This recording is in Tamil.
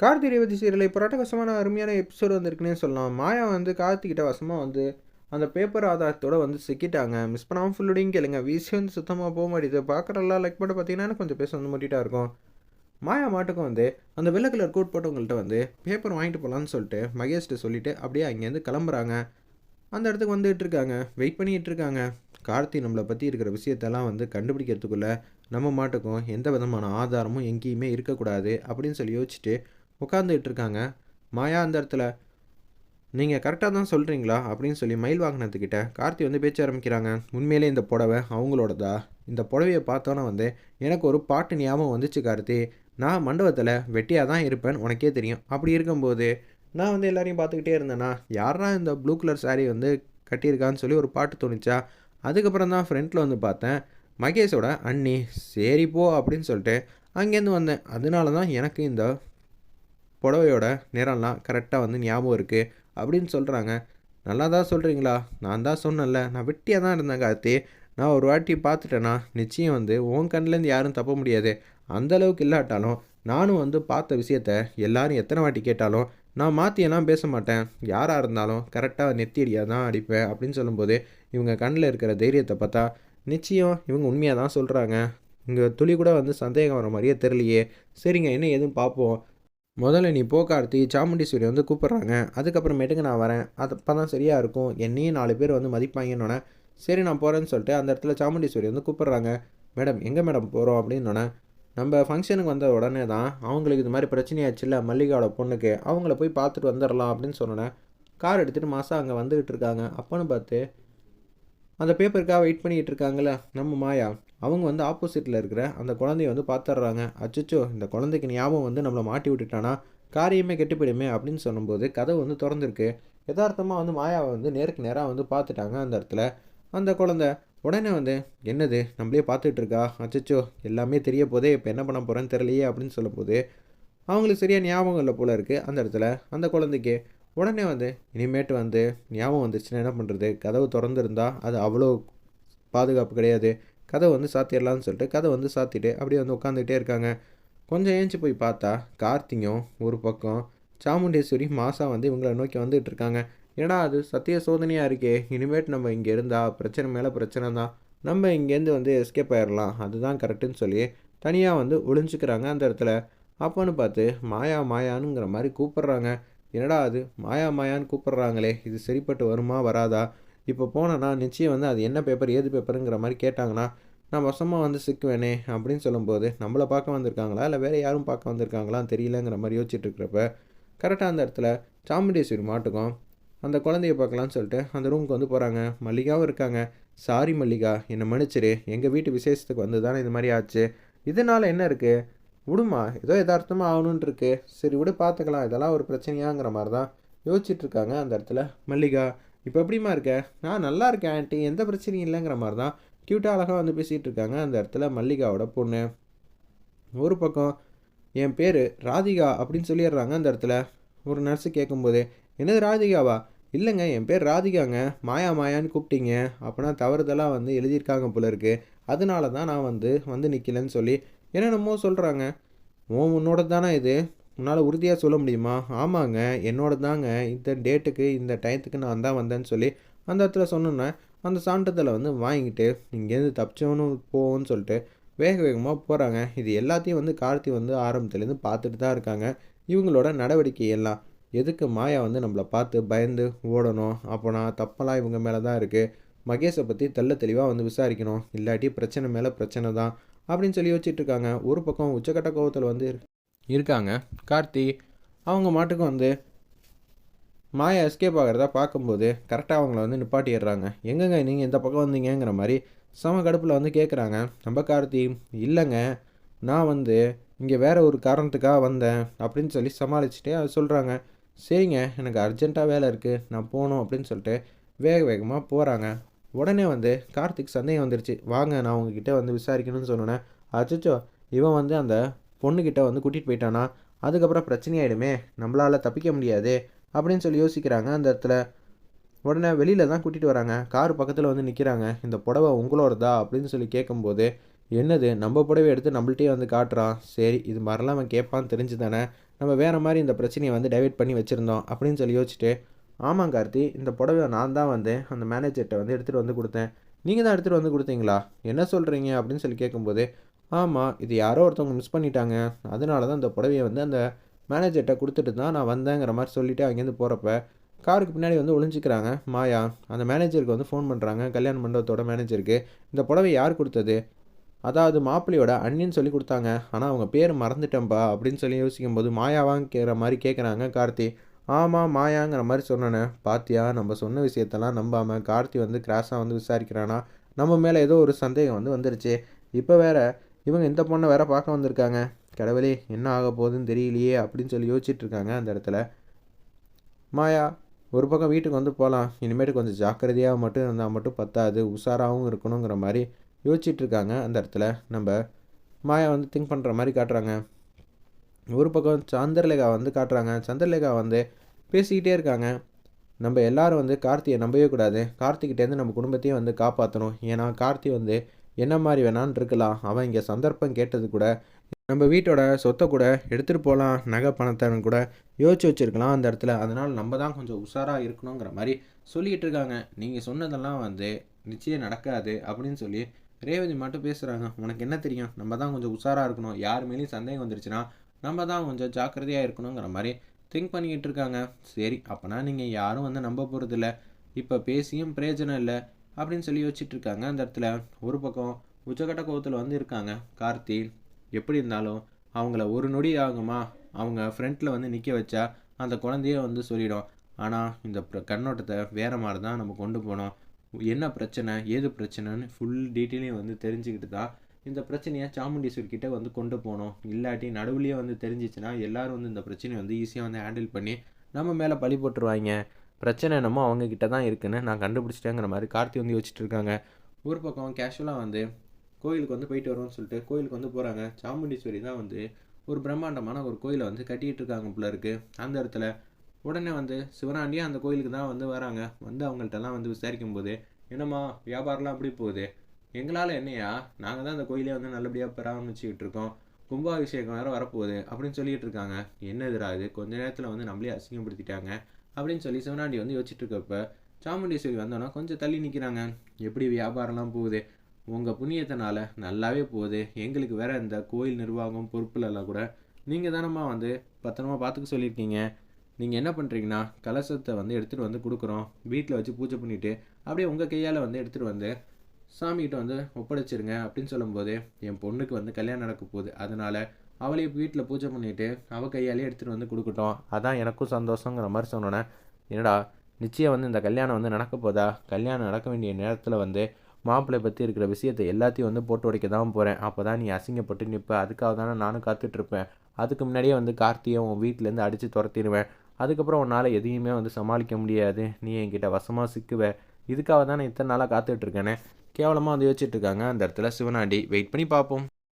கார்த்தி ரேவதி சீரியல் இப்போ கசமான அருமையான எபிசோடு வந்திருக்குன்னே சொல்லலாம். மாயா வந்து கார்த்திகிட்ட வசமாக வந்து அந்த பேப்பர் ஆதாரத்தோட வந்து சிக்கிட்டாங்க. மிஸ் பண்ணாமல் ஃபுல்லுடையும் கேளுங்க. வீசி வந்து சுத்தமாக போக மாட்டேது. பார்க்குறலாம் லைக் பண்ண பார்த்தீங்கன்னா கொஞ்சம் பேச வந்து மாட்டிட்டா இருக்கும். மாயா மாட்டுக்கும் வந்து அந்த வெள்ளை கலர் கோட் போட்டவங்கள்ட்ட வந்து பேப்பர் வாங்கிட்டு போகலான்னு சொல்லிட்டு மகேஷ்ட்டு சொல்லிவிட்டு அப்படியே அங்கேருந்து கிளம்புறாங்க. அந்த இடத்துக்கு வந்துட்டு இருக்காங்க. வெயிட் பண்ணிகிட்டு இருக்காங்க. கார்த்தி நம்மளை பற்றி இருக்கிற விஷயத்தெல்லாம் வந்து கண்டுபிடிக்கிறதுக்குள்ளே நம்ம மாட்டுக்கும் எந்த விதமான ஆதாரமும் எங்கேயுமே இருக்கக்கூடாது அப்படின்னு சொல்லி யோசிச்சுட்டு உட்காந்துக்கிட்டு இருக்காங்க மாயா அந்த இடத்துல நீங்கள் கரெக்டாக தான் சொல்கிறீங்களா அப்படின்னு சொல்லி மயில் வாங்கினதுக்கிட்ட கார்த்தி வந்து பேச்ச ஆரம்பிக்கிறாங்க. உண்மையிலே இந்த புடவை அவங்களோடதா? இந்த புடவையை பார்த்தோன்னே வந்து எனக்கு ஒரு பாட்டு ஞாபகம் வந்துச்சு கார்த்தி. நான் மண்டபத்தில் வெட்டியாக தான் இருப்பேன் உனக்கே தெரியும். அப்படி இருக்கும்போது நான் வந்து எல்லாரையும் பார்த்துக்கிட்டே இருந்தேன்னா யாரா இந்த ப்ளூ கலர் சாரீ வந்து கட்டியிருக்கான்னு சொல்லி ஒரு பாட்டு தோணுச்சா? அதுக்கப்புறம் தான் ஃப்ரெண்டில் வந்து பார்த்தேன் மகேஷோட அண்ணி சரி போ அப்படின்னு சொல்லிட்டு அங்கேருந்து வந்தேன். அதனால தான் எனக்கு இந்த புடவையோட நிறம்லாம் கரெக்டாக வந்து ஞாபகம் இருக்குது அப்படின்னு சொல்கிறாங்க நல்லா தான் சொல்கிறீங்களா நான் தான் சொன்னேன்ல நான் வெட்டியாக தான் இருந்தேன் கார்த்தி. நான் ஒரு வாட்டி பார்த்துட்டேன்னா நிச்சயம் வந்து உன் கண்ணிலேருந்து யாரும் தப்ப முடியாது. அந்தளவுக்கு இல்லாட்டாலும் நானும் வந்து பார்த்த விஷயத்த எல்லாரும் எத்தனை வாட்டி கேட்டாலும் நான் மாற்றியெல்லாம் பேச மாட்டேன். யாராக இருந்தாலும் கரெக்டாக நெத்தியடியாக தான் அடிப்பேன் அப்படின்னு சொல்லும்போது இவங்க கண்ணில் இருக்கிற தைரியத்தை பார்த்தா நிச்சயம் இவங்க உண்மையாக தான் சொல்கிறாங்க இங்கே துளி கூட வந்து சந்தேகம் வர மாதிரியே தெரியலையே. சரிங்க என்ன எதுவும் பார்ப்போம். முதல்ல நீ போ கார்த்தி. சாமுண்டீஸ்வரி வந்து கூப்பிட்றாங்க. அதுக்கப்புறமேட்டுக்கு நான் வரேன். அது அப்போ தான் சரியாக இருக்கும். என்னையும் நாலு பேர் வந்து மதிப்பாங்கன்னொன்னே சரி நான் போகிறேன்னு சொல்லிட்டு அந்த இடத்துல சாமுண்டீஸ்வரி வந்து கூப்பிட்றாங்க. மேடம் எங்கே மேடம் போகிறோம் அப்படின்னோடனே நம்ம ஃபங்க்ஷனுக்கு வந்த உடனே தான் அவங்களுக்கு இது மாதிரி பிரச்சனையாச்சுல்ல மல்லிகாவோட பொண்ணுக்கு. அவங்கள போய் பார்த்துட்டு வந்துடலாம் அப்படின்னு சொன்னோன்னே கார் எடுத்துகிட்டு மாதம் அங்கே வந்துக்கிட்டு இருக்காங்க. அப்போன்னு பார்த்து அந்த பேப்பருக்காக வெயிட் பண்ணிகிட்டு இருக்காங்களே நம்ம மாயா அவங்க வந்து ஆப்போசிட்டில் இருக்கிற அந்த குழந்தைய வந்து பார்த்துட்றாங்க. அச்சோ இந்த குழந்தைக்கு ஞாபகம் வந்து நம்மளை மாட்டி விட்டுட்டானா? காரியமே கெட்டுப்பிடுமே அப்படின்னு சொல்லும்போது கதவு வந்து திறந்துருக்கு. யதார்த்தமாக வந்து மாயாவை வந்து நேருக்கு நேராக வந்து பார்த்துட்டாங்க அந்த இடத்துல. அந்த குழந்த உடனே வந்து என்னது? நம்மளே பார்த்துட்டு இருக்கா? அச்சச்சோ எல்லாமே தெரிய போதே இப்போ என்ன பண்ண போகிறேன்னு தெரியலையே அப்படின்னு சொல்லும்போது அவங்களுக்கு சரியாக ஞாபகம் இல்லை போல இருக்குது அந்த இடத்துல. அந்த குழந்தைக்கு உடனே வந்து இனிமேட்டு வந்து ஞாபகம் வந்துச்சுன்னா என்ன பண்ணுறது கதவு திறந்துருந்தா அது அவ்வளோ பாதுகாப்பு கிடையாது. கதவை வந்து சாத்திடலான்னு சொல்லிட்டு கதை வந்து சாத்திட்டு அப்படியே வந்து உட்காந்துக்கிட்டே இருக்காங்க. கொஞ்சம் ஏஞ்சி போய் பார்த்தா கார்த்திகம் ஒரு பக்கம் சாமுண்டேஸ்வரி மாசா வந்து இவங்களை நோக்கி வந்துகிட்டு இருக்காங்க. ஏன்னா அது? சத்திய சோதனையாக இருக்கே. இனிமேட்டு நம்ம இங்கே இருந்தால் பிரச்சனை மேலே பிரச்சனை தான். நம்ம இங்கேருந்து வந்து எஸ்கேப் ஆயிடலாம் அதுதான் கரெக்டுன்னு சொல்லி தனியாக வந்து ஒளிஞ்சுக்கிறாங்க அந்த இடத்துல. அப்போன்னு பார்த்து மாயா மாயானுங்கிற மாதிரி கூப்பிட்றாங்க. என்னடா அது? மாயா மாயான்னு கூப்பிட்றாங்களே இது சரிப்பட்டு வருமா வராதா? இப்போ போனேன்னா நிச்சயம் வந்து அது என்ன பேப்பர் ஏது பேப்பருங்கிற மாதிரி கேட்டாங்கன்னா நான் வசமாக வந்து சிக்குவேனே அப்படின்னு சொல்லும்போது நம்மளை பார்க்க வந்திருக்காங்களா? இல்லை வேறு யாரும் பார்க்க வந்திருக்காங்களான்னு தெரியலங்கிற மாதிரி யோசிச்சுட்டு இருக்கிறப்ப கரெக்டாக அந்த இடத்துல சாமுண்டேஸ்வரி மாட்டுக்கும். அந்த குழந்தைய பார்க்கலான்னு சொல்லிட்டு அந்த ரூமுக்கு வந்து போகிறாங்க மல்லிகாவும் இருக்காங்க. சாரி மல்லிகா என்னை மன்னிச்சிரு. எங்கள் வீட்டு விசேஷத்துக்கு வந்து தானே இது மாதிரி ஆச்சு. இதனால் என்ன இருக்குது விடுமா ஏதோ எதார்த்தமாக ஆகணுன்ட்டு இருக்கு சரி விடு பார்த்துக்கலாம் இதெல்லாம் ஒரு பிரச்சனையாங்கிற மாதிரி தான் யோசிச்சுட்ருக்காங்க அந்த இடத்துல மல்லிகா. இப்போ எப்படிமா இருக்க? நான் நல்லா இருக்கேன் ஆண்டி. எந்த பிரச்சனையும் இல்லைங்கிற மாதிரி தான் க்யூட்டாக அழகாக வந்து பேசிகிட்டு இருக்காங்க அந்த இடத்துல மல்லிகாவோட பொண்ணு. ஒரு பக்கம் என் பேர் ராதிகா அப்படின்னு சொல்லிடுறாங்க அந்த இடத்துல ஒரு நர்ஸு கேட்கும்போது என்னது ராதிகாவா? இல்லைங்க என் பேர் ராதிகாங்க. மாயா மாயான்னு கூப்பிட்டீங்க. அப்படின்னா தவறுதலாக வந்து எழுதியிருக்காங்க போல இருக்குது அதனால தான் நான் வந்து வந்து நிற்கலன்னு சொல்லி என்னென்னமோ சொல்கிறாங்க ஓ உன்னோட தானே இது? உன்னால் உறுதியாக சொல்ல முடியுமா? ஆமாங்க என்னோட தாங்க இந்த டேட்டுக்கு இந்த டயத்துக்கு நான் தான் வந்தேன்னு சொல்லி அந்த இடத்துல சொன்னோன்னே அந்த சான்றத்தில் வந்து வாங்கிட்டு இங்கேருந்து தப்பிச்சோன்னு போவோன்னு சொல்லிட்டு வேக வேகமாக போகிறாங்க இது எல்லாத்தையும் வந்து கார்த்தி வந்து ஆரம்பத்துலேருந்து பார்த்துட்டு தான் இருக்காங்க. இவங்களோட நடவடிக்கை எல்லாம் எதுக்கு மாயா வந்து நம்மளை பார்த்து பயந்து ஓடணும்? அப்போனா தப்பெல்லாம் இவங்க மேலே தான் இருக்குது மகேஷை பற்றி தெல்ல தெளிவாக வந்து விசாரிக்கணும். இல்லாட்டி பிரச்சனை மேலே பிரச்சனை தான் அப்படின்னு சொல்லி வச்சுட்டு இருக்காங்க. ஒரு பக்கம் உச்சக்கட்ட கோவத்தில் வந்து இருக்காங்க. கார்த்தி அவங்க மாட்டுக்கு வந்து மாயா எஸ்கேப் ஆகிறதா பார்க்கும்போது கரெக்டாக அவங்கள வந்து நிப்பாட்டிடுறாங்க. எங்கங்க நீங்கள் இந்த பக்கம் வந்தீங்கிற மாதிரி சம கடுப்பில் வந்து கேட்குறாங்க நம்ம கார்த்தி இல்லைங்க நான் வந்து இங்கே வேறு ஒரு காரணத்துக்காக வந்தேன் அப்படின்னு சொல்லி சமாளிச்சுட்டே அது சொல்கிறாங்க சரிங்க எனக்கு அர்ஜென்ட்டாக வேலை இருக்குது நான் போகணும் அப்படின்னு சொல்லிட்டு வேக வேகமாக போகிறாங்க உடனே வந்து கார்த்திக் சந்தேகம் வந்துருச்சு. வாங்க நான் உங்ககிட்ட வந்து விசாரிக்கணும்னு சொன்னேன் அச்சோ இவன் வந்து அந்த பொண்ணுக்கிட்ட வந்து கூட்டிகிட்டு போயிட்டானா? அதுக்கப்புறம் பிரச்சனையாயிடுமே நம்மளால் தப்பிக்க முடியாது அப்படின்னு சொல்லி யோசிக்கிறாங்க. அந்த இடத்துல உடனே வெளியில் தான் கூட்டிகிட்டு வராங்க. கார் பக்கத்தில் வந்து நிற்கிறாங்க இந்த புடவை உங்களோடதா? அப்படின்னு சொல்லி கேட்கும்போது என்னது நம்ம புடவை எடுத்து நம்மள்ட்டே வந்து காட்டுறான் சரி இது மாதிரிலாம் அவன் கேட்பான்னு தெரிஞ்சு தானே நம்ம வேறு மாதிரி இந்த பிரச்சனையை வந்து டைவெர்ட் பண்ணி வச்சுருந்தோம் அப்படின்னு சொல்லி யோசிச்சுட்டு ஆமாம் கார்த்தி இந்த புடவை நான் தான் வந்து அந்த மேனேஜர்கிட்ட வந்து எடுத்துகிட்டு வந்து கொடுத்தேன். நீங்கள் தான் எடுத்துகிட்டு வந்து கொடுத்தீங்களா? என்ன சொல்கிறீங்க அப்படின்னு சொல்லி கேட்கும்போது ஆமாம் இது யாரோ ஒருத்தவங்க மிஸ் பண்ணிட்டாங்க. அதனால தான் இந்த புடவையை வந்து அந்த மேனேஜர்கிட்ட கொடுத்துட்டு தான் நான் வந்தேங்கிற மாதிரி சொல்லிவிட்டு அங்கேருந்து போகிறப்ப காருக்கு பின்னாடி வந்து ஒளிஞ்சிக்கிறாங்க. மாயா அந்த மேனேஜருக்கு வந்து ஃபோன் பண்ணுறாங்க கல்யாண மண்டபத்தோட மேனேஜருக்கு இந்த புடவை யார் கொடுத்தது? அதாவது மாப்பிள்ளையோட அண்ணின்னு சொல்லி கொடுத்தாங்க. ஆனால் அவங்க பேர் மறந்துட்டேன்ப்பா அப்படின்னு சொல்லி யோசிக்கும்போது மாயாவாங்கிற மாதிரி கேட்குறாங்க கார்த்தி. ஆமாம் மாயாங்கிற மாதிரி சொன்னேனே. பாத்தியா நம்ம சொன்ன விஷயத்தெல்லாம் நம்பாமல் கார்த்தி வந்து கிராஸாக வந்து விசாரிக்கிறானா? நம்ம மேலே ஏதோ ஒரு சந்தேகம் வந்து வந்துருச்சு. இப்போ வேற இவங்க இந்த பொண்ணை வேற பார்க்க வந்திருக்காங்க. கடவுளே என்ன ஆக போகுதுன்னு தெரியலையே அப்படின்னு சொல்லி யோசிச்சுட்டு இருக்காங்க அந்த இடத்துல. மாயா ஒரு பக்கம் வீட்டுக்கு வந்து போகலாம் இனிமேட்டு கொஞ்சம் ஜாக்கிரதையாக மட்டும் இருந்தால் மட்டும் பத்தாது. உஷாராகவும் இருக்கணுங்கிற மாதிரி யோசிச்சுட்டு இருக்காங்க அந்த இடத்துல. நம்ம மாயா வந்து திங்க் பண்ணுற மாதிரி காட்டுறாங்க. ஒரு பக்கம் சந்திரலேகா வந்து காட்டுறாங்க சந்திரலேகா வந்து பேசிக்கிட்டே இருக்காங்க. நம்ம எல்லாரும் வந்து கார்த்தியை நம்பவே கூடாது. கார்த்திகிட்டேருந்து நம்ம குடும்பத்தையும் வந்து காப்பாற்றணும் ஏன்னா கார்த்தி வந்து என்ன மாதிரி வேணான்னு இருக்கலாம். அவன் இங்கே சந்தர்ப்பம் கேட்டது கூட நம்ம வீட்டோட சொத்தை கூட எடுத்துகிட்டு போகலாம் நகை பணத்தை கூட யோசிச்சு வச்சுருக்கலாம் அந்த இடத்துல. அதனால் நம்ம தான் கொஞ்சம் உஷாராக இருக்கணுங்கிற மாதிரி சொல்லிக்கிட்டு இருக்காங்க. நீங்கள் சொன்னதெல்லாம் வந்து நிச்சயம் நடக்காது அப்படின்னு சொல்லி ரேவதி மட்டும் பேசுகிறாங்க உனக்கு என்ன தெரியும்? நம்ம தான் கொஞ்சம் உஷாராக இருக்கணும். யார் மேலேயும் சந்தேகம் வந்துருச்சுன்னா நம்ம தான் கொஞ்சம் ஜாக்கிரதையாக இருக்கணுங்கிற மாதிரி திங்க் பண்ணிக்கிட்டு இருக்காங்க. சரி அப்போனா நீங்கள் யாரும் வந்து நம்ப போகிறதில்ல இப்போ பேசியும் பிரயோஜனம் இல்லை அப்படின்னு சொல்லி யோசிச்சுட்டு இருக்காங்க. அந்த இடத்துல ஒரு பக்கம் உச்சகட்ட கோவத்தில் வந்து இருக்காங்க. கார்த்தி எப்படி இருந்தாலும் அவங்கள ஒரு நொடி ஆகுமா? அவங்க ஃப்ரண்ட்டில் வந்து நிற்க வச்சா அந்த குழந்தைய வந்து சொல்லிடும். ஆனால் இந்த கண்ணோட்டத்தை வேறு மாதிரி தான் நம்ம கொண்டு போனோம். என்ன பிரச்சனை? ஏது பிரச்சனைன்னு ஃபுல் டீட்டெயிலையும் வந்து தெரிஞ்சுக்கிட்டு தான் இந்த பிரச்சனையை சாமுண்டீஸ்வரி கிட்டே வந்து கொண்டு போகணும் இல்லாட்டி நடுவுலேயே வந்து தெரிஞ்சிச்சுன்னா எல்லோரும் வந்து இந்த பிரச்சனையை வந்து ஈஸியாக வந்து ஹேண்டில் பண்ணி நம்ம மேலே பழி போட்டுருவாங்க. பிரச்சனை என்னமோ அவங்கக்கிட்ட தான் இருக்குன்னு நான் கண்டுபிடிச்சிட்டேங்கிற மாதிரி கார்த்தி வந்து யோசிச்சுட்டு இருக்காங்க. ஒரு பக்கம் கேஷுவலாக வந்து கோயிலுக்கு வந்து போயிட்டு வரோம்னு சொல்லிட்டு கோயிலுக்கு வந்து போகிறாங்க சாமுண்டீஸ்வரி தான் வந்து ஒரு பிரம்மாண்டமான ஒரு கோயிலை வந்து கட்டிக்கிட்டு இருக்காங்க போல இருக்குது அந்த இடத்துல உடனே வந்து சிவனாண்டியே அந்த கோயிலுக்கு தான் வந்து வராங்க. வந்து அவங்கள்ட்டலாம் வந்து விசாரிக்கும் போது என்னம்மா வியாபாரம்லாம் அப்படி போகுது? எங்களால் என்னையா? நாங்கள் தான் அந்த கோயிலே வந்து நல்லபடியாக பராமரிச்சுக்கிட்டு இருக்கோம். கும்பாபிஷேகம் வேறு வரப்போகுது அப்படின்னு சொல்லிட்டு இருக்காங்க. என்னதுடா இது? கொஞ்ச நேரத்தில் வந்து நம்மளே அசிங்கப்படுத்திட்டாங்க அப்படின்னு சொல்லி சிவனாண்டி வந்து யோசிச்சுட்டு இருக்கப்ப சாமுண்டீஸ்வரி வந்தோன்னா கொஞ்சம் தள்ளி நிற்கிறாங்க எப்படி வியாபாரம்லாம் போகுது? உங்கள் புண்ணியத்தினால நல்லாவே போகுது. எங்களுக்கு வேற இந்த கோயில் நிர்வாகம் பொறுப்புலலாம் கூட நீங்கள் தானம்மா வந்து பத்திரமா பார்த்துக்க சொல்லியிருக்கீங்க. நீங்கள் என்ன பண்ணுறீங்கன்னா கலசத்தை வந்து எடுத்துகிட்டு வந்து கொடுக்குறோம். வீட்டில் வச்சு பூஜை பண்ணிவிட்டு அப்படியே உங்கள் கையால் வந்து எடுத்துகிட்டு வந்து சாமிகிட்ட வந்து ஒப்படைச்சிருங்க அப்படின்னு சொல்லும்போது என் பொண்ணுக்கு வந்து கல்யாணம் நடக்க போகுது. அதனால் அவளையும் வீட்டில் பூஜை பண்ணிவிட்டு அவள் கையாலே எடுத்துகிட்டு வந்து கொடுக்கட்டும். அதான் எனக்கும் சந்தோஷங்கிற மாதிரி சொன்னோன்னே என்னடா நிச்சயம் வந்து இந்த கல்யாணம் வந்து நடக்க போதா? கல்யாணம் நடக்க வேண்டிய நேரத்தில் வந்து மாப்பிள்ளை பற்றி இருக்கிற விஷயத்தை எல்லாத்தையும் வந்து போட்டு உடைக்க தான் போகிறேன் அப்போ தான் நீ அசிங்கப்பட்டு நிற்ப அதுக்காக தானே நானும் காத்துட்ருப்பேன். அதுக்கு முன்னாடியே வந்து கார்த்தியை உன் வீட்டிலேருந்து அடித்து துரத்திடுவேன். அதுக்கப்புறம் உன்னால் எதையுமே வந்து சமாளிக்க முடியாது. நீ என்கிட்ட வசமாக சிக்குவ. இதுக்காக தான் நான் இத்தனை நாளாக காத்துட்ருக்கேனே? கேவலமாக வந்து யோசிச்சுட்டு இருக்காங்க. அந்த இடத்துல சிவனாண்டி வெயிட் பண்ணி பார்ப்போம்.